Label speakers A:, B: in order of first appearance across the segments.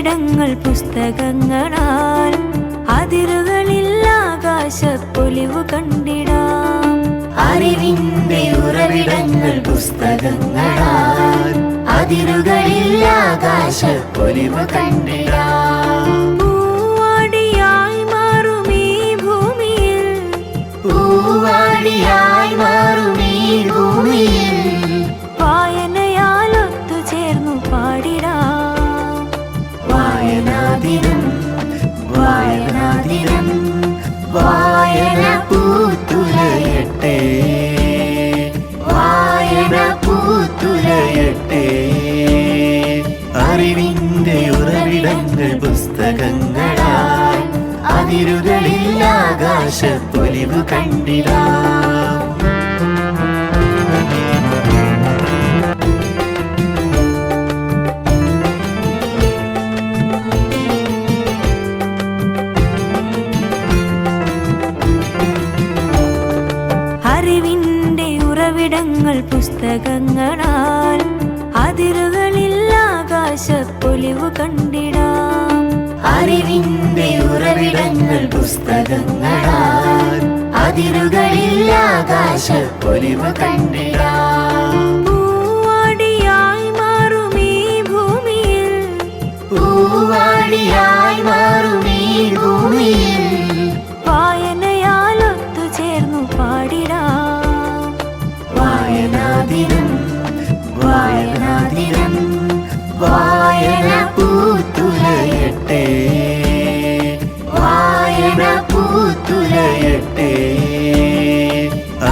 A: ഉറവിടങ്ങൾ പുസ്തകങ്ങളാൽ അതിരുകളിൽ ആകാശപ്പൊലിവ് കണ്ടിടാം.
B: അറിവിന്റെ ഉറവിടങ്ങൾ പുസ്തകങ്ങളാൽ അതിരുകളിൽ ആകാശപ്പൊലിവ് കണ്ടിടാം. പൂത്തുലയട്ടെ അറിവിന്റെ ഉറവിടങ്ങൾ പുസ്തകങ്ങളാ അതിരുകളിൽ ആകാശപ്പൊലിവ് കണ്ടിടാം
A: ഉറവിടങ്ങൾ പുസ്തകങ്ങളാൽ അതിരുകളിൽ ആകാശപ്പൊലിവ് കണ്ടിടാം.
B: അറിവിന്റെ ഉറവിടങ്ങൾ പുസ്തകങ്ങളാൽ അതിരുകളിൽ ആകാശപ്പൊലിവ് കണ്ടിടാം.
A: പൂവാടിയായി മാറും ഈ ഭൂമിയിൽ.
B: പൂവാടിയായി മാറും ഈ ഭൂമിയിൽ. വായന പൂത്തുലയട്ടെ വായന പൂത്തുലയട്ടെ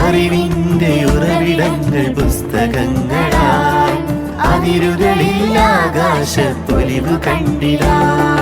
B: അറിവിന്റെ ഉറവിടങ്ങൾ പുസ്തകങ്ങളാൽ അതിരുകളിൽ ആകാശപ്പൊലിവ് കണ്ടിടാം.